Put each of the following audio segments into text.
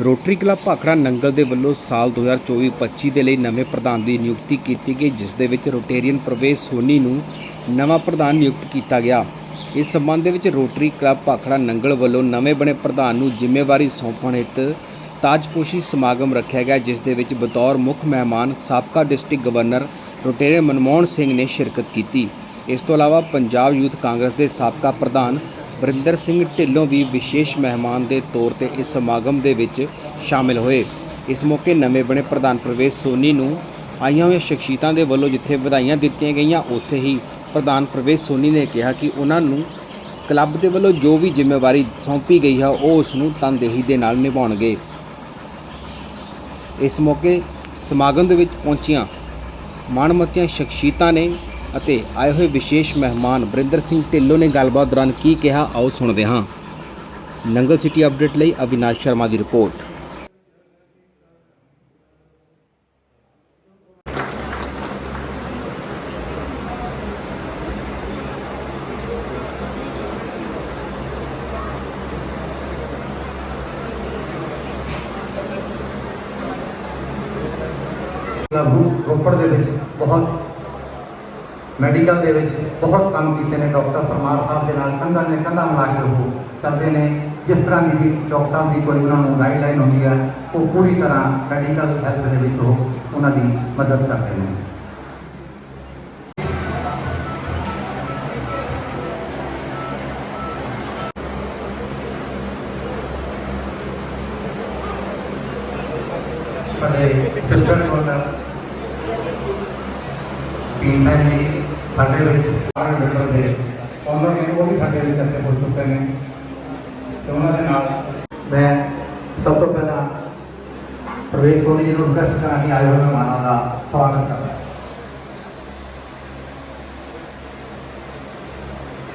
Rotary club Bhakra Nangal ਦੇ ਵੱਲੋਂ ਸਾਲ 2024-25 ਦੇ ਲਈ ਨਵੇਂ ਪ੍ਰਧਾਨ ਦੀ ਨਿਯੁਕਤੀ ਕੀਤੀ ਗਈ, ਜਿਸ ਦੇ ਵਿੱਚ ਰੋਟੇਰੀਅਨ ਪ੍ਰਵੇਸ਼ ਸੋਨੀ ਨੂੰ ਨਵਾਂ ਪ੍ਰਧਾਨ ਨਿਯੁਕਤ ਕੀਤਾ ਗਿਆ। ਇਸ ਸਬੰਧ ਦੇ ਵਿੱਚ ਰੋਟਰੀ ਕਲੱਬ ਭਾਖੜਾ ਨੰਗਲ ਵੱਲੋਂ ਨਵੇਂ ਬਣੇ ਪ੍ਰਧਾਨ ਨੂੰ ਜ਼ਿੰਮੇਵਾਰੀ ਸੌਂਪਣ ਹਿੱਤ ਤਾਜਪੋਸ਼ੀ ਸਮਾਗਮ ਰੱਖਿਆ ਗਿਆ, ਜਿਸ ਦੇ ਵਿੱਚ ਬਤੌਰ ਮੁੱਖ ਮਹਿਮਾਨ ਸਾਬਕਾ district governor Rotarian Manmohan Singh ਨੇ ਸ਼ਿਰਕਤ ਕੀਤੀ। ਇਸ ਤੋਂ ਇਲਾਵਾ ਪੰਜਾਬ ਯੂਥ ਕਾਂਗਰਸ ਦੇ ਸਾਬਕਾ ਪ੍ਰਧਾਨ ਵਰਿੰਦਰ ਸਿੰਘ ਢਿੱਲੋਂ ਵੀ ਵਿਸ਼ੇਸ਼ ਮਹਿਮਾਨ ਦੇ ਤੌਰ ਤੇ ਇਸ ਸਮਾਗਮ ਦੇ ਵਿੱਚ ਸ਼ਾਮਿਲ ਹੋਏ। ਇਸ ਮੌਕੇ ਨਵੇਂ ਬਣੇ ਪ੍ਰਧਾਨ ਪ੍ਰਵੇਸ਼ ਸੋਨੀ ਨੂੰ ਆਈਆਂ ਹੋਈਆਂ ਸ਼ਖਸੀਅਤਾਂ ਦੇ ਵੱਲੋਂ ਜਿੱਥੇ ਵਧਾਈਆਂ ਦਿੱਤੀਆਂ ਗਈਆਂ, ਉੱਥੇ ਹੀ ਪ੍ਰਧਾਨ ਪ੍ਰਵੇਸ਼ ਸੋਨੀ ਨੇ ਕਿਹਾ ਕਿ ਉਹਨਾਂ ਨੂੰ ਕਲੱਬ ਦੇ ਵੱਲੋਂ ਜੋ ਵੀ ਜ਼ਿੰਮੇਵਾਰੀ ਸੌਂਪੀ ਗਈ ਹੈ, ਉਹ ਉਸ ਨੂੰ ਤਨਦੇਹੀ ਦੇ ਨਾਲ ਨਿਭਾਉਣਗੇ। ਇਸ ਮੌਕੇ ਸਮਾਗਮ ਦੇ ਵਿੱਚ ਪਹੁੰਚੀਆਂ ਮਾਣਮੱਤੀਆਂ ਸ਼ਖਸੀਅਤਾਂ ਨੇ ਅਤੇ ਆਏ ਹੋਏ ਵਿਸ਼ੇਸ਼ ਮਹਿਮਾਨ ਬਰਿੰਦਰ ਸਿੰਘ ਢਿੱਲੋਂ ਨੇ ਗੱਲਬਾਤ ਦੌਰਾਨ ਕੀ ਕਿਹਾ, ਆਓ ਸੁਣਦੇ ਹਾਂ। ਨੰਗਲ ਸਿਟੀ ਅਪਡੇਟ ਲਈ ਅਵਿਨਾਸ਼ ਸ਼ਰਮਾ ਦੀ ਰਿਪੋਰਟ। ਰੋਪੜ ਦੇ ਵਿੱਚ ਮੈਡੀਕਲ ਦੇ ਵਿੱਚ ਬਹੁਤ ਕੰਮ ਕੀਤੇ ਨੇ, ਡਾਕਟਰ ਪਰਮਾਰ ਸਾਹਿਬ ਦੇ ਨਾਲ ਕੰਧਾਂ ਨੇ ਕੰਧਾਂ ਮਿਲਾ ਕੇ ਉਹ ਚੱਲਦੇ ਨੇ। ਜਿਸ ਤਰ੍ਹਾਂ ਦੀ ਵੀ ਡਾਕਟਰ ਸਾਹਿਬ ਦੀ ਕੋਈ ਉਹਨਾਂ ਨੂੰ ਗਾਈਡਲਾਈਨ ਹੁੰਦੀ ਹੈ ਉਹ ਪੂਰੀ ਤਰ੍ਹਾਂ ਮੈਡੀਕਲ ਹੈਲਥ ਦੇ ਵਿੱਚ ਉਹ ਉਹਨਾਂ ਦੀ ਮਦਦ ਕਰਦੇ ਨੇ। ਸਾਡੇ ਸਿਸਟਰ ਗਵਰਨਰ ਪੀਂਟਾ ਜੀ ਸਾਡੇ ਵਿੱਚ ਸਾਰੇ ਮੈਂਬਰ ਦੇ ਓਨਰ ਨੇ ਉਹ ਵੀ ਸਾਡੇ ਵਿੱਚ ਇੱਥੇ ਪਹੁੰਚ ਚੁੱਕੇ ਨੇ ਤੇ ਉਹਨਾਂ ਦੇ ਨਾਲ ਮੈਂ ਸਭ ਤੋਂ ਪਹਿਲਾਂ ਪ੍ਰਵੇਸ਼ ਸੋਨੀ ਜੀ ਨੂੰ ਰਿਕਵੈਸਟ ਕਰਾਂ ਕਿ ਆਏ ਹੋਏ ਮਹਿਮਾਨਾਂ ਦਾ ਸਵਾਗਤ ਕਰਦਾ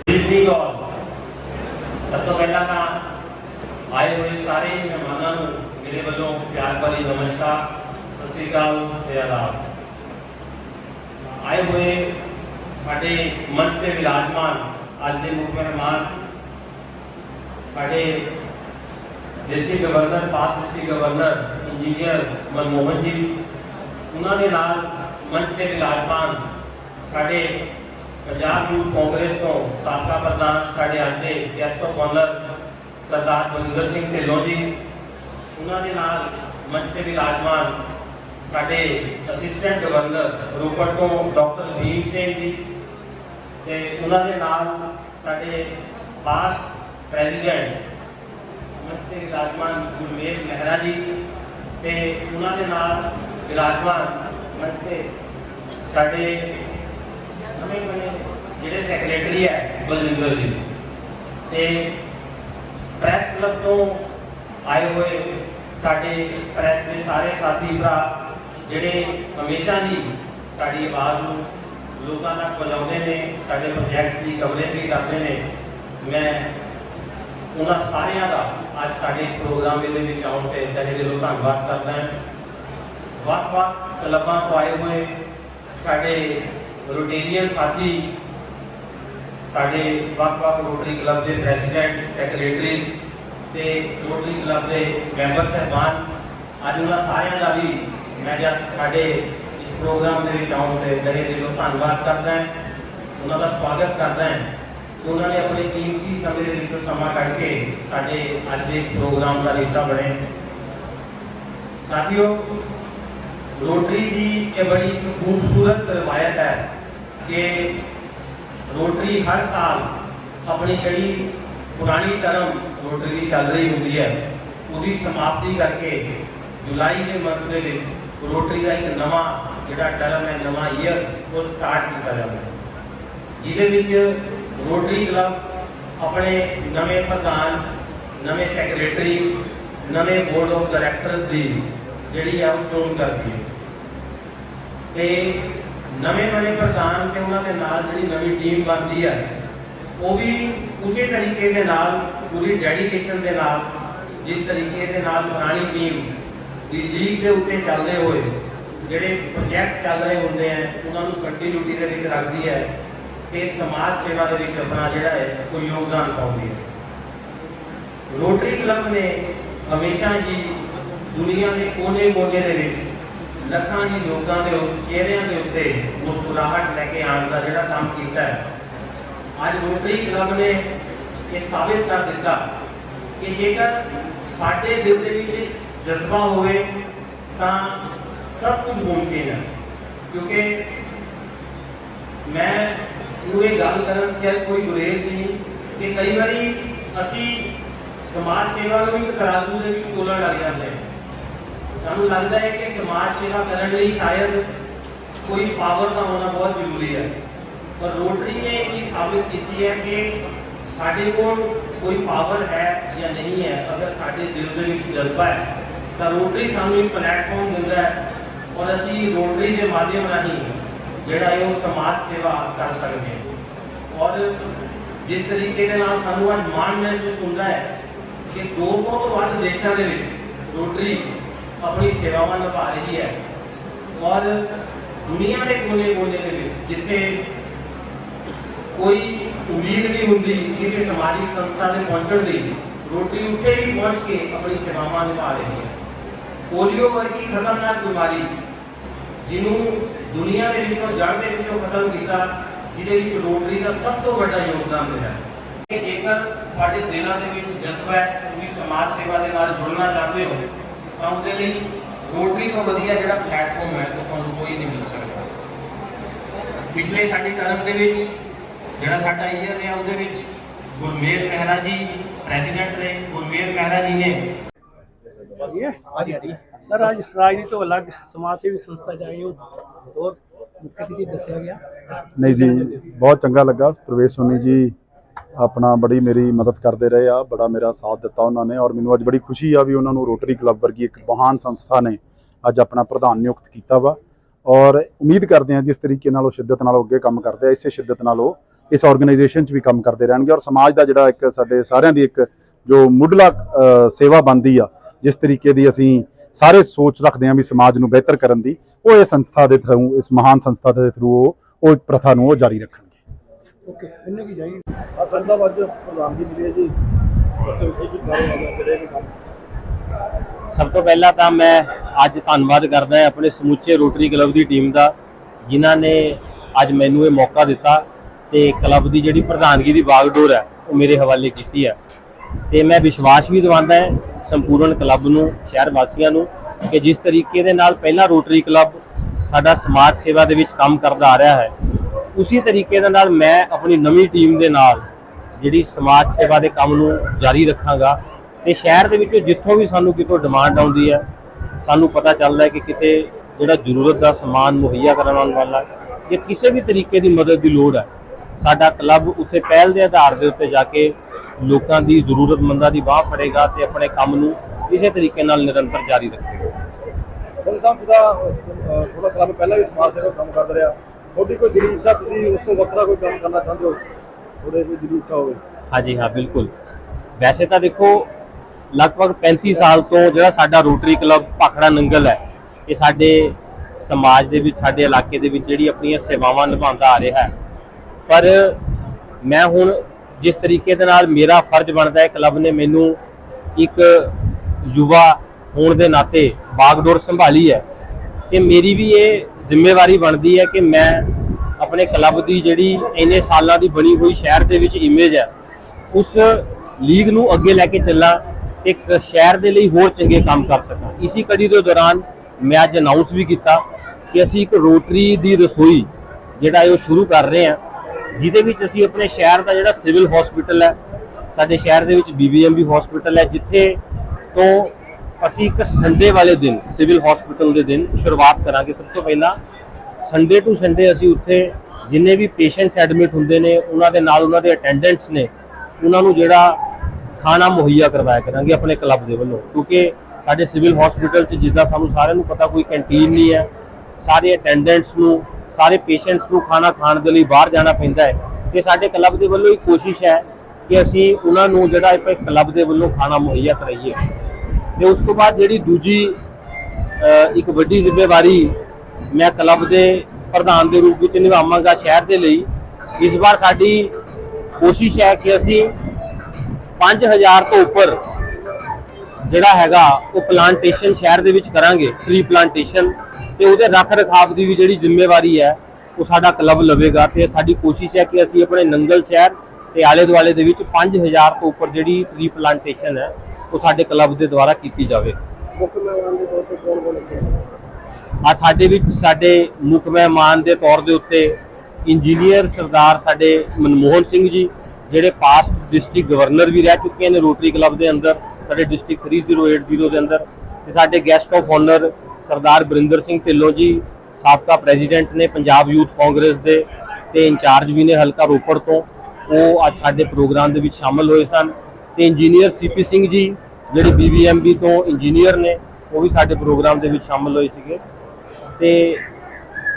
ਇਵਨਿੰਗ ਆਲ ਸਭ ਤੋਂ ਪਹਿਲਾਂ ਤਾਂ ਆਏ ਹੋਏ ਸਾਰੇ ਮਹਿਮਾਨਾਂ ਨੂੰ ਮੇਰੇ ਵੱਲੋਂ ਪਿਆਰ ਭਰੀ ਨਮਸਕਾਰ, ਸਤਿ ਸ੍ਰੀ ਅਕਾਲ ਤੇ ਆਦਾਬ। ਆਏ ਹੋਏ ਸਾਡੇ ਮੰਚ ਤੇ ਵਿਰਾਜਮਾਨ ਅੱਜ ਦੇ ਮੁੱਖ ਮਹਿਮਾਨ ਸਾਡੇ district governor past district governor engineer Manmohan ji ਉਹਨਾਂ ਦੇ ਨਾਲ ਮੰਚ ਤੇ ਵਿਰਾਜਮਾਨ ਸਾਡੇ ਪੰਜਾਬ ਯੂਥ ਕਾਂਗਰਸ ਤੋਂ ਸਾਬਕਾ ਪ੍ਰਧਾਨ ਸਾਡੇ ਅੱਜ ਦੇ guest of honour Sardar Balwinder Singh Dhillon ji ਉਹਨਾਂ ਦੇ ਨਾਲ ਮੰਚ ਤੇ ਵਿਰਾਜਮਾਨ ਸਾਡੇ ਅਸਿਸਟੈਂਟ ਗਵਰਨਰ ਰੋਪੜ ਤੋਂ ਡਾਕਟਰ ਭੀਮ ਸਿੰਘ ਜੀ ਤੇ ਉਹਨਾਂ ਦੇ ਨਾਲ ਸਾਡੇ ਪਾਸਟ ਪ੍ਰੈਜ਼ੀਡੈਂਟ ਮੰਚ ਤੇ ਵਿਰਾਜਮਾਨ ਗੁਰਮੇਲ ਮਹਿਰਾ ਜੀ ਤੇ ਉਹਨਾਂ ਦੇ ਨਾਲ ਵਿਰਾਜਮਾਨ ਮੰਚ ਸਾਡੇ ਨਵੇਂ ਬਣੇ ਜਿਹੜੇ ਸੈਕਟਰੀ ਹੈ ਬਲਜਿੰਦਰ ਜੀ ਤੇ ਪ੍ਰੈਸ ਕਲੱਬ ਤੋਂ ਆਏ ਹੋਏ ਸਾਡੇ ਪ੍ਰੈਸ ਦੇ ਸਾਰੇ ਸਾਥੀ ਭਰਾ ਜਿਹੜੇ ਹਮੇਸ਼ਾ ਹੀ ਸਾਡੀ ਆਵਾਜ਼ ਨੂੰ ਲੋਕਾਂ ਤੱਕ ਪਹੁੰਚਾਉਂਦੇ ਨੇ, ਸਾਡੇ ਪ੍ਰੋਜੈਕਟਸ ਦੀ ਕਵਰੇਜ ਵੀ ਕਰਦੇ ਨੇ। ਮੈਂ ਉਹਨਾਂ ਸਾਰਿਆਂ ਦਾ ਅੱਜ ਸਾਡੇ ਪ੍ਰੋਗਰਾਮ ਦੇ ਵਿੱਚ ਆਉਣ ਤੇ ਤਹਿ ਦਿਲੋਂ ਧੰਨਵਾਦ ਕਰਦਾ ਹਾਂ। ਵੱਖ-ਵੱਖ ਕਲੱਬਾਂ ਤੋਂ ਆਏ ਹੋਏ ਸਾਡੇ ਰੋਟੇਰੀਅਨ ਸਾਥੀ, ਸਾਡੇ ਵੱਖ-ਵੱਖ ਰੋਟਰੀ ਕਲੱਬ ਦੇ ਪ੍ਰੈਜ਼ੀਡੈਂਟ ਸੈਕਟਰੀਜ਼ ਤੇ ਰੋਟਰੀ ਕਲੱਬ ਦੇ ਮੈਂਬਰ ਸਹਿਬਾਨ, ਅੱਜ ਉਹਨਾਂ ਸਾਰਿਆਂ ਦਾ ਵੀ ਮੈਂ ਜਦ ਸਾਡੇ ਪ੍ਰੋਗਰਾਮ ਦੇ ਵਿੱਚ ਆਉਣ ਤੇ ਤਹਿ ਦਿਲੋਂ ਧੰਨਵਾਦ ਕਰਦਾ ਹਾਂ ਉਹਨਾਂ ਦਾ ਸਵਾਗਤ ਕਰਦਾ ਹਾਂ ਕਿ ਉਹਨਾਂ ਨੇ ਆਪਣੇ ਕੀਮਤੀ ਸਮੇਂ ਦੇ ਵਿੱਚੋਂ ਸਮਾਂ ਕੱਢ ਕੇ ਸਾਡੇ ਅੱਜ ਦੇ ਇਸ ਪ੍ਰੋਗਰਾਮ ਦਾ ਹਿੱਸਾ ਬਣੇ ਸਾਥੀਓ ਰੋਟਰੀ ਦੀ ਇਹ ਬੜੀ ਇੱਕ ਖੂਬਸੂਰਤ ਰਵਾਇਤ ਹੈ ਕਿ ਰੋਟਰੀ ਹਰ ਸਾਲ ਆਪਣੀ ਜਿਹੜੀ ਪੁਰਾਣੀ ਧਰਮ ਰੋਟਰੀ ਦੀ ਚੱਲ ਰਹੀ ਹੁੰਦੀ ਹੈ ਉਹਦੀ ਸਮਾਪਤੀ ਕਰਕੇ ਜੁਲਾਈ ਦੇ ਮੰਥ ਦੇ ਵਿੱਚ ਰੋਟਰੀ ਦਾ ਇੱਕ ਨਵਾਂ ਜਿਹੜਾ ਟਰਮ ਹੈ ਨਵਾਂ ਈਅਰ ਉਹ ਸਟਾਰਟ ਕੀਤਾ ਜਾਵੇ। ਜਿਹਦੇ ਵਿੱਚ ਰੋਟਰੀ ਕਲੱਬ ਆਪਣੇ ਨਵੇਂ ਪ੍ਰਧਾਨ, ਨਵੇਂ ਸੈਕਟਰੀ ਨਵੇਂ ਬੋਰਡ ਆਫ ਡਾਇਰੈਕਟਰਸ ਦੀ ਜਿਹੜੀ ਆ ਉਹ ਚੋਣ ਕਰਦੀ ਹੈ। ਤੇ ਨਵੇਂ ਬਣੇ ਪ੍ਰਧਾਨ ਤੇ ਉਹਨਾਂ ਦੇ ਨਾਲ ਜਿਹੜੀ ਨਵੀਂ ਟੀਮ ਬਣਦੀ ਹੈ, ਉਹ ਵੀ ਉਸੇ ਤਰੀਕੇ ਦੇ ਨਾਲ, ਪੂਰੀ ਡੈਡੀਕੇਸ਼ਨ ਦੇ ਨਾਲ, ਜਿਸ ਤਰੀਕੇ ਦੇ ਨਾਲ ਪੁਰਾਣੀ ਟੀਮ ਦੀ ਲੀਗ ਦੇ ਉੱਤੇ ਚੱਲਦੇ ਹੋਏ ਜਿਹੜੇ ਪ੍ਰੋਜੈਕਟ ਚੱਲ ਰਹੇ ਹੁੰਦੇ ਆ, ਉਹਨਾਂ ਨੂੰ ਕੰਟੀਨਿਊਟੀ ਦੇ ਵਿੱਚ ਰੱਖਦੀ ਹੈ ਤੇ ਸਮਾਜ ਸੇਵਾ ਦੇ ਵਿੱਚ ਆਪਣਾ ਜਿਹੜਾ ਹੈ, ਕੋਈ ਯੋਗਦਾਨ ਪਾਉਂਦੀ ਹੈ। ਰੋਟਰੀ ਕਲੱਬ ਨੇ ਹਮੇਸ਼ਾ ਹੀ ਦੁਨੀਆ ਦੇ ਕੋਨੇ-ਕੋਨੇ ਦੇ ਵਿੱਚ ਲੱਖਾਂ ਦੇ ਲੋਕਾਂ ਦੇ ਚਿਹਰਿਆਂ ਦੇ ਉੱਤੇ ਮੁਸਕਰਾਹਟ ਲੈ ਕੇ ਆਉਣ ਦਾ ਜਿਹੜਾ ਕੰਮ ਕੀਤਾ ਹੈ। ਅੱਜ ਰੋਟਰੀ ਕਲੱਬ ਨੇ ਇਹ ਸਾਬਿਤ ਕਰ ਦਿੱਤਾ ਕਿ ਜੇਕਰ ਸਾਡੇ ਦਿਲ ਦੇ ਵਿੱਚ ਜਜ਼ਬਾ ਹੋਵੇ, ਤਾਂ ਸਭ ਕੁਝ ਮੁਮਕਿਨ ਹੈ ਕਿਉਂਕਿ ਮੈਂ ਨੂੰ ਇਹ ਗੱਲ ਕਰਨ ਚ ਕੋਈ ਗੁਰੇਜ਼ ਨਹੀਂ ਕਿ ਕਈ ਵਾਰੀ ਅਸੀਂ ਸਮਾਜ ਸੇਵਾ ਨੂੰ ਇੱਕ ਤਰਾਜ਼ੂ ਦੇ ਵਿੱਚ ਤੋਲਣ ਲੱਗ ਜਾਂਦੇ ਹਾਂ ਸਾਨੂੰ ਲੱਗਦਾ ਹੈ ਕਿ ਸਮਾਜ ਸੇਵਾ ਕਰਨ ਲਈ ਸ਼ਾਇਦ ਕੋਈ ਪਾਵਰ ਦਾ ਹੋਣਾ ਬਹੁਤ ਜ਼ਰੂਰੀ ਹੈ ਪਰ ਰੋਟਰੀ ਨੇ ਇਹ ਸਾਬਿਤ ਕੀਤੀ ਹੈ ਕਿ ਸਾਡੇ ਕੋਲ ਕੋਈ ਪਾਵਰ ਹੈ ਜਾਂ ਨਹੀਂ ਹੈ ਅਗਰ ਸਾਡੇ ਦਿਲ ਦੇ ਵਿੱਚ ਜਜ਼ਬਾ ਹੈ ਤਾਂ ਰੋਟਰੀ ਸਾਨੂੰ ਇੱਕ ਪਲੇਟਫਾਰਮ ਦਿੰਦਾ ਹੈ ਔਰ ਅਸੀਂ ਰੋਟਰੀ ਦੇ ਮਾਧਿਅਮ ਰਾਹੀਂ ਜਿਹੜਾ ਹੈ ਉਹ ਸਮਾਜ ਸੇਵਾ ਕਰ ਸਕਦੇ ਹਾਂ ਔਰ ਜਿਸ ਤਰੀਕੇ ਦੇ ਨਾਲ ਸਾਨੂੰ ਅੱਜ ਮਾਣ ਮਹਿਸੂਸ ਹੁੰਦਾ ਹੈ ਕਿ 200 ਤੋਂ ਵੱਧ ਦੇਸ਼ਾਂ ਦੇ ਵਿੱਚ ਰੋਟਰੀ ਆਪਣੀ ਸੇਵਾਵਾਂ ਨਿਭਾ ਰਹੀ ਹੈ ਔਰ ਦੁਨੀਆ ਦੇ ਕੋਨੇ-ਕੋਨੇ ਦੇ ਵਿੱਚ ਜਿੱਥੇ ਕੋਈ ਉਮੀਦ ਨਹੀਂ ਹੁੰਦੀ ਕਿਸੇ ਸਮਾਜਿਕ ਸੰਸਥਾ ਦੇ ਪਹੁੰਚਣ ਦੀ ਰੋਟਰੀ ਉੱਥੇ ਵੀ ਪਹੁੰਚ ਕੇ ਆਪਣੀ ਸੇਵਾਵਾਂ ਨਿਭਾ ਰਹੀ ਹੈ ਪੋਲੀਓ ਵਰਗੀ ਖਤਰਨਾਕ ਬਿਮਾਰੀ ਜਿਹਨੂੰ ਦੁਨੀਆ ਦੇ ਵਿੱਚੋਂ, ਜੜ ਦੇ ਵਿੱਚੋਂ ਖਤਮ ਕੀਤਾ, ਜਿਹਦੇ ਵਿੱਚ ਰੋਟਰੀ ਦਾ ਸਭ ਤੋਂ ਵੱਡਾ ਯੋਗਦਾਨ ਰਿਹਾ। ਕਿ ਜੇਕਰ ਤੁਹਾਡੇ ਦਿਲਾਂ ਦੇ ਵਿੱਚ ਜਜ਼ਬਾ ਹੈ, ਤੁਸੀਂ ਸਮਾਜ ਸੇਵਾ ਦੇ ਨਾਲ ਜੁੜਨਾ ਚਾਹੁੰਦੇ ਹੋ, ਤਾਂ ਉਹਦੇ ਲਈ ਰੋਟਰੀ ਤੋਂ ਵਧੀਆ ਜਿਹੜਾ ਪਲੇਟਫਾਰਮ ਹੈ, ਉਹ ਤੁਹਾਨੂੰ ਕੋਈ ਨਹੀਂ ਮਿਲ ਸਕਦਾ। ਪਿਛਲੇ ਸਾਡੇ ਟਰਮ ਦੇ ਵਿੱਚ, ਜਿਹੜਾ ਸਾਡਾ ਈਅਰ ਰਿਹਾ, ਉਹਦੇ ਵਿੱਚ ਗੁਰਮੇਲ ਮਹਿਰਾ ਜੀ ਪ੍ਰੈਜ਼ੀਡੈਂਟ ਰਹੇ, ਗੁਰਮੇਲ ਮਹਿਰਾ ਜੀ ਨੇ ਅੱਜ ਨਹੀਂ ਜੀ ਬਹੁਤ ਚੰਗਾ ਲੱਗਾ। ਪ੍ਰਵੇਸ਼ ਸੋਨੀ ਜੀ ਆਪਣਾ ਬੜੀ ਮੇਰੀ ਮਦਦ ਕਰਦੇ ਰਹੇ ਆ ਬੜਾ ਮੇਰਾ ਸਾਥ ਦਿੱਤਾ ਉਹਨਾਂ ਨੇ ਔਰ ਮੈਨੂੰ ਅੱਜ ਬੜੀ ਖੁਸ਼ੀ ਆ ਵੀ ਉਹਨਾਂ ਨੂੰ ਰੋਟਰੀ ਕਲੱਬ ਵਰਗੀ ਇੱਕ ਮਹਾਨ ਸੰਸਥਾ ਨੇ ਅੱਜ ਆਪਣਾ ਪ੍ਰਧਾਨ ਨਿਯੁਕਤ ਕੀਤਾ ਵਾ। ਔਰ ਉਮੀਦ ਕਰਦੇ ਆ ਜਿਸ ਤਰੀਕੇ ਨਾਲ ਉਹ ਸ਼ਿੱਦਤ ਨਾਲ ਅੱਗੇ ਕੰਮ ਕਰਦੇ ਆ ਇਸੇ ਸ਼ਿੱਦਤ ਨਾਲ ਉਹ ਇਸ ਆਰਗੇਨਾਈਜੇਸ਼ਨ 'ਚ ਵੀ ਕੰਮ ਕਰਦੇ ਰਹਿਣਗੇ। ਔਰ ਸਮਾਜ ਦਾ ਜਿਹੜਾ ਇੱਕ ਸਾਡੇ ਸਾਰਿਆਂ ਦੀ ਇੱਕ ਜੋ ਮੁੱਢਲਾ ਸੇਵਾ ਬੰਦੀ ਆ ਜਿਸ ਤਰੀਕੇ ਦੀ ਅਸੀਂ ਸਾਰੇ ਸੋਚ ਰੱਖਦੇ ਹਾਂ ਵੀ ਸਮਾਜ ਨੂੰ ਬਿਹਤਰ ਕਰਨ ਦੀ ਉਹ ਇਹ ਸੰਸਥਾ ਦੇ ਥਰੂ ਇਸ ਮਹਾਨ ਸੰਸਥਾ ਦੇ ਥਰੂ ਉਹ ਪ੍ਰਥਾ ਨੂੰ ਉਹ ਜਾਰੀ ਰੱਖਣਗੇ। ਓਕੇ ਇਹਨੇ ਕੀ ਚਾਹੀਏ ਆ ਸੰਦਾ ਵੱਜ ਪ੍ਰਧਾਨ ਜੀ ਮਿਲੇ ਜੀ। ਸਭ ਤੋਂ ਪਹਿਲਾਂ ਤਾਂ ਮੈਂ ਅੱਜ ਧੰਨਵਾਦ ਕਰਦਾ ਹਾਂ ਆਪਣੇ ਸਮੁੱਚੇ ਰੋਟਰੀ ਕਲੱਬ ਦੀ ਟੀਮ ਦਾ ਜਿਨ੍ਹਾਂ ਨੇ ਅੱਜ ਮੈਨੂੰ ਇਹ ਮੌਕਾ ਦਿੱਤਾ ਤੇ ਕਲੱਬ ਦੀ ਜਿਹੜੀ ਪ੍ਰਧਾਨਗੀ ਦੀ ਬਾਗਡੋਰ ਹੈ ਉਹ ਮੇਰੇ ਹਵਾਲੇ ਕੀਤੀ ਹੈ। ਤੇ ਮੈਂ ਵਿਸ਼ਵਾਸ ਵੀ ਦਿਵਾਉਂਦਾ ਹਾਂ ਸੰਪੂਰਨ ਕਲੱਬ ਨੂੰ, ਸ਼ਹਿਰ ਵਾਸੀਆਂ ਨੂੰ ਕਿ ਜਿਸ ਤਰੀਕੇ ਦੇ ਨਾਲ ਪਹਿਲਾਂ ਰੋਟਰੀ ਕਲੱਬ ਸਾਡਾ ਸਮਾਜ ਸੇਵਾ ਦੇ ਵਿੱਚ ਕੰਮ ਕਰਦਾ ਆ ਰਿਹਾ ਹੈ, ਉਸੇ ਤਰੀਕੇ ਦੇ ਨਾਲ ਮੈਂ ਆਪਣੀ ਨਵੀਂ ਟੀਮ ਦੇ ਨਾਲ ਜਿਹੜੀ ਸਮਾਜ ਸੇਵਾ ਦੇ ਕੰਮ ਨੂੰ ਜਾਰੀ ਰੱਖਾਂਗਾ ਤੇ ਸ਼ਹਿਰ ਦੇ ਵਿੱਚੋਂ ਜਿੱਥੋਂ ਵੀ ਸਾਨੂੰ ਕਿਤੋਂ ਡਿਮਾਂਡ ਆਉਂਦੀ ਹੈ, ਸਾਨੂੰ ਪਤਾ ਚੱਲਦਾ ਹੈ ਕਿ ਕਿਤੇ ਜਿਹੜਾ ਜ਼ਰੂਰਤ ਦਾ ਸਮਾਨ ਮੁਹੱਈਆ ਕਰਵਾਉਣ ਵਾਲਾ ਜਾਂ ਕਿਸੇ ਵੀ ਤਰੀਕੇ ਦੀ ਮਦਦ ਦੀ ਲੋੜ ਹੈ, ਸਾਡਾ ਕਲੱਬ ਉੱਥੇ ਪਹਿਲ ਦੇ ਆਧਾਰ ਦੇ ਉੱਤੇ ਜਾ ਕੇ ਲੋਕਾਂ ਦੀ ਜ਼ਰੂਰਤਮੰਦਾਂ ਦੀ ਬਾਹ ਫੜੇਗਾ ਤੇ ਆਪਣੇ ਕੰਮ ਨੂੰ ਇਸੇ ਤਰੀਕੇ ਨਾਲ ਨਿਰੰਤਰ ਜਾਰੀ ਰੱਖੇਗਾ। ਸਾਹਿਬ ਦਾ ਥੋੜਾ ਕਲੱਬ ਪਹਿਲਾਂ ਵੀ ਸਮਾਜ ਸੇਵਾ ਕੰਮ ਕਰਦਾ ਰਿਹਾ। ਤੁਹਾਡੀ ਕੋਈ ਦਿਲੀ ਇੱਛਾ ਤੁਸੀਂ ਉਸ ਤੋਂ ਵੱਖਰਾ ਕੋਈ ਕੰਮ ਕਰਨਾ ਚਾਹੁੰਦੇ ਹੋ? ਥੋੜੇ ਕੋਈ ਦਿਲੀ ਇੱਛਾ ਹੋਵੇ। ਹਾਂਜੀ ਹਾਂ ਬਿਲਕੁਲ। ਵੈਸੇ ਤਾਂ ਦੇਖੋ ਲਗਭਗ 35 ਸਾਲ ਤੋਂ ਜਿਹੜਾ ਸਾਡਾ ਰੋਟਰੀ ਕਲੱਬ ਭਾਖੜਾ ਨੰਗਲ ਹੈ ਇਹ ਸਾਡੇ ਸਮਾਜ ਦੇ ਵਿੱਚ ਸਾਡੇ ਇਲਾਕੇ ਦੇ ਵਿੱਚ ਜਿਹੜੀ ਆਪਣੀਆਂ ਸੇਵਾਵਾਂ ਨਿਭਾਉਂਦਾ ਆ ਰਿਹਾ ਹੈ। ਪਰ ਮੈਂ ਹੁਣ ਜਿਸ ਤਰੀਕੇ ਦੇ ਨਾਲ ਮੇਰਾ ਫਰਜ਼ ਬਣਦਾ ਹੈ, ਕਲੱਬ ਨੇ ਮੈਨੂੰ ਇੱਕ ਯੁਵਾ ਹੋਣ ਦੇ ਨਾਤੇ ਬਾਗਡੋਰ ਸੰਭਾਲੀ ਹੈ ਤੇ ਮੇਰੀ ਵੀ ਇਹ ਜ਼ਿੰਮੇਵਾਰੀ ਬਣਦੀ ਹੈ ਕਿ ਮੈਂ ਆਪਣੇ ਕਲੱਬ ਦੀ ਜਿਹੜੀ ਇੰਨੇ ਸਾਲਾਂ ਦੀ ਬਣੀ ਹੋਈ ਸ਼ਹਿਰ ਦੇ ਵਿੱਚ ਇਮੇਜ ਹੈ, ਉਸ ਲੀਗ ਨੂੰ ਅੱਗੇ ਲੈ ਕੇ ਚੱਲਾਂ ਤੇ ਇੱਕ ਸ਼ਹਿਰ ਦੇ ਲਈ ਹੋਰ ਚੰਗੇ ਕੰਮ ਕਰ ਸਕਾਂ। ਇਸੇ ਕੜੀ ਦੇ ਦੌਰਾਨ ਮੈਂ ਅੱਜ ਅਨਾਉਂਸ ਵੀ ਕੀਤਾ ਕਿ ਅਸੀਂ ਇੱਕ ਰੋਟਰੀ ਦੀ ਰਸੋਈ, ਜਿਹੜਾ ਇਹ ਉਹ ਸ਼ੁਰੂ ਕਰ ਰਹੇ ਹਾਂ ਜਿਹਦੇ ਵਿੱਚ ਅਸੀਂ ਆਪਣੇ ਸ਼ਹਿਰ ਦਾ ਜਿਹੜਾ ਸਿਵਲ ਹਸਪੀਟਲ ਹੈ, ਸਾਡੇ ਸ਼ਹਿਰ ਦੇ ਵਿੱਚ ਬੀਬੀਐਮਬੀ ਹਸਪੀਟਲ ਹੈ, ਜਿੱਥੇ ਤੋਂ ਅਸੀਂ ਇੱਕ ਸੰਡੇ ਵਾਲੇ ਦਿਨ, ਸਿਵਲ ਹਸਪੀਟਲ ਦੇ ਦਿਨ ਸ਼ੁਰੂਆਤ ਕਰਾਂਗੇ। ਸਭ ਤੋਂ ਪਹਿਲਾਂ ਸੰਡੇ ਟੂ ਸੰਡੇ ਅਸੀਂ ਉੱਥੇ ਜਿੰਨੇ ਵੀ ਪੇਸ਼ੈਂਟਸ ਐਡਮਿਟ ਹੁੰਦੇ ਨੇ, ਉਹਨਾਂ ਦੇ ਨਾਲ ਉਹਨਾਂ ਦੇ ਅਟੈਂਡੈਂਟਸ ਨੇ, ਉਹਨਾਂ ਨੂੰ ਜਿਹੜਾ ਖਾਣਾ ਮੁਹੱਈਆ ਕਰਵਾਇਆ ਕਰਾਂਗੇ ਆਪਣੇ ਕਲੱਬ ਦੇ ਵੱਲੋਂ। ਕਿਉਂਕਿ ਸਾਡੇ ਸਿਵਲ ਹਸਪੀਟਲ 'ਚ ਜਿੱਦਾਂ ਸਾਨੂੰ ਸਾਰਿਆਂ ਨੂੰ ਪਤਾ ਕੋਈ ਕੈਂਟੀਨ ਨਹੀਂ ਹੈ, ਸਾਰੇ ਅਟੈਂਡੈਂਟਸ ਨੂੰ ਸਾਰੇ ਪੇਸ਼ੈਂਟਸ ਨੂੰ ਖਾਣਾ ਖਾਣ ਦੇ ਲਈ ਬਾਹਰ ਜਾਣਾ ਪੈਂਦਾ ਹੈ। ਤੇ ਸਾਡੇ ਕਲੱਬ ਦੇ ਵੱਲੋਂ ਇੱਕ ਕੋਸ਼ਿਸ਼ ਹੈ ਕਿ ਅਸੀਂ ਉਹਨਾਂ ਨੂੰ ਜਿਹੜਾ ਇੱਕ ਕਲੱਬ ਦੇ ਵੱਲੋਂ ਖਾਣਾ ਮੁਹੱਈਆ ਕਰਾਈਏ। ਤੇ ਉਸ ਤੋਂ ਬਾਅਦ ਜਿਹੜੀ ਦੂਜੀ ਇੱਕ ਵੱਡੀ ਜ਼ਿੰਮੇਵਾਰੀ ਮੈਂ ਕਲੱਬ ਦੇ ਪ੍ਰਧਾਨ ਦੇ ਰੂਪ ਵਿੱਚ ਨਿਭਾਵਾਂਗਾ ਸ਼ਹਿਰ ਦੇ ਲਈ, ਇਸ ਵਾਰ ਸਾਡੀ ਕੋਸ਼ਿਸ਼ ਹੈ ਕਿ ਅਸੀਂ 5000 ਤੋਂ ਉੱਪਰ ਜਿਹੜਾ ਹੈਗਾ ਉਹ ਪਲਾਂਟੇਸ਼ਨ ਸ਼ਹਿਰ ਦੇ ਵਿੱਚ ਕਰਾਂਗੇ ਟ੍ਰੀ ਪਲਾਂਟੇਸ਼ਨ ਤੇ ਉਹਦੇ ਰੱਖ ਰਖਾਵ ਦੀ ਵੀ ਜਿਹੜੀ ਜ਼ਿੰਮੇਵਾਰੀ ਹੈ, ਉਹ ਸਾਡਾ ਕਲੱਬ ਲਵੇਗਾ ਤੇ ਸਾਡੀ ਕੋਸ਼ਿਸ਼ ਹੈ ਕਿ ਅਸੀਂ ਆਪਣੇ ਨੰਗਲ ਸ਼ਹਿਰ ਤੇ ਆਲੇ ਦੁਆਲੇ ਦੇ ਵਿੱਚ 5000 ਤੋਂ ਉੱਪਰ ਜਿਹੜੀ ਟ੍ਰੀ ਪਲਾਂਟੇਸ਼ਨ ਹੈ, ਉਹ ਸਾਡੇ ਕਲੱਬ ਦੇ ਦੁਆਰਾ ਕੀਤੀ ਜਾਵੇ। ਅੱਜ ਸਾਡੇ ਵਿੱਚ ਸਾਡੇ ਮੁੱਖ ਮਹਿਮਾਨ ਦੇ ਤੌਰ ਦੇ ਉੱਤੇ ਇੰਜੀਨੀਅਰ ਸਰਦਾਰ ਸਾਡੇ ਮਨਮੋਹਨ ਸਿੰਘ ਜੀ, ਜਿਹੜੇ ਪਾਸਟ ਡਿਸਟ੍ਰਿਕਟ ਗਵਰਨਰ ਵੀ ਰਹਿ ਚੁੱਕੇ ਨੇ ਰੋਟਰੀ ਕਲੱਬ ਦੇ ਅੰਦਰ, ਸਾਡੇ ਡਿਸਟ੍ਰਿਕਟ 3080 ਦੇ ਅੰਦਰ ਤੇ ਸਾਡੇ guest of honour Sardar Barinder Singh Dhillon ji ਸਾਬਕਾ ਪ੍ਰੈਜ਼ੀਡੈਂਟ ਨੇ ਪੰਜਾਬ ਯੂਥ ਕਾਂਗਰਸ ਦੇ ਤੇ ਇੰਚਾਰਜ ਵੀ ਨੇ ਹਲਕਾ ਰੋਪੜ ਤੋਂ। ਉਹ ਅੱਜ ਸਾਡੇ ਪ੍ਰੋਗਰਾਮ ਦੇ ਵਿੱਚ ਸ਼ਾਮਲ ਹੋਏ ਸਨ ਤੇ ਇੰਜੀਨੀਅਰ ਸੀਪੀ ਸਿੰਘ ਜੀ, ਜਿਹੜੇ ਬੀਬੀਐਮਬੀ ਤੋਂ ਇੰਜੀਨੀਅਰ ਨੇ, ਉਹ ਵੀ ਸਾਡੇ ਪ੍ਰੋਗਰਾਮ ਦੇ ਵਿੱਚ ਸ਼ਾਮਲ ਹੋਏ ਸੀਗੇ। ਤੇ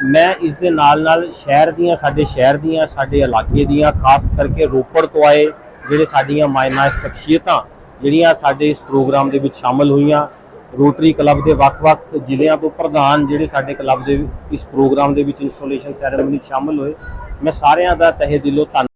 ਮੈਂ ਇਸ ਦੇ ਨਾਲ ਨਾਲ ਸ਼ਹਿਰ ਦੀਆਂ, ਸਾਡੇ ਸ਼ਹਿਰ ਦੀਆਂ, ਸਾਡੇ ਇਲਾਕੇ ਦੀਆਂ, ਖਾਸ ਕਰਕੇ ਰੋਪੜ ਤੋਂ ਆਏ ਜਿਹੜੇ ਸਾਡੀਆਂ ਮਾਇਨਾਜ਼ ਸ਼ਖਸੀਅਤਾਂ, ਜਿਹੜੀਆਂ ਸਾਡੇ ਇਸ ਪ੍ਰੋਗਰਾਮ ਦੇ ਵਿੱਚ ਸ਼ਾਮਲ ਹੋਈਆਂ ਰੋਟਰੀ ਕਲੱਬ ਦੇ ਵੱਖ-ਵੱਖ ਜ਼ਿਲ੍ਹਿਆਂ ਤੋਂ ਪ੍ਰਧਾਨ ਜਿਹੜੇ ਸਾਡੇ ਕਲੱਬ ਦੇ ਇਸ ਪ੍ਰੋਗਰਾਮ ਦੇ ਵਿੱਚ ਇੰਸਟਾਲੇਸ਼ਨ ਸੈਰੇਮਨੀ ਸ਼ਾਮਲ ਹੋਏ। ਮੈਂ ਸਾਰਿਆਂ ਦਾ ਤਹਿ ਦਿਲੋਂ ਧੰਨਵਾਦ